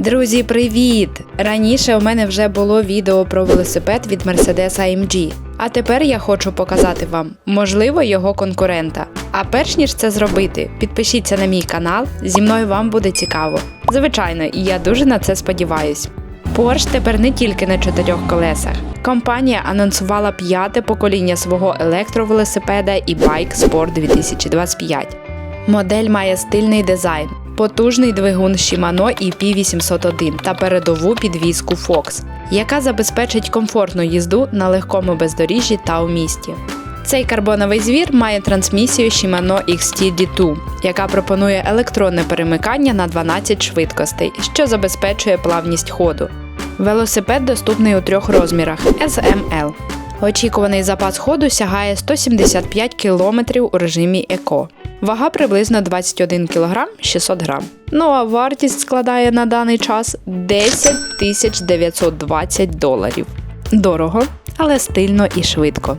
Друзі, привіт! Раніше у мене вже було відео про велосипед від Mercedes AMG, а тепер я хочу показати вам, можливо, його конкурента. А перш ніж це зробити, підпишіться на мій канал, зі мною вам буде цікаво. Звичайно, і я дуже на це сподіваюсь. Porsche тепер не тільки на чотирьох колесах. Компанія анонсувала п'яте покоління свого електровелосипеда і Bike Sport 2025. Модель має стильний дизайн, потужний двигун Shimano EP801 та передову підвіску Fox, яка забезпечить комфортну їзду на легкому бездоріжжі та у місті. Цей карбоновий звір має трансмісію Shimano XT-D2, яка пропонує електронне перемикання на 12 швидкостей, що забезпечує плавність ходу. Велосипед доступний у трьох розмірах SML. Очікуваний запас ходу сягає 175 км у режимі еко. Вага приблизно 21 кг 600 г. Ну а вартість складає на даний час 10 920 доларів. Дорого, але стильно і швидко.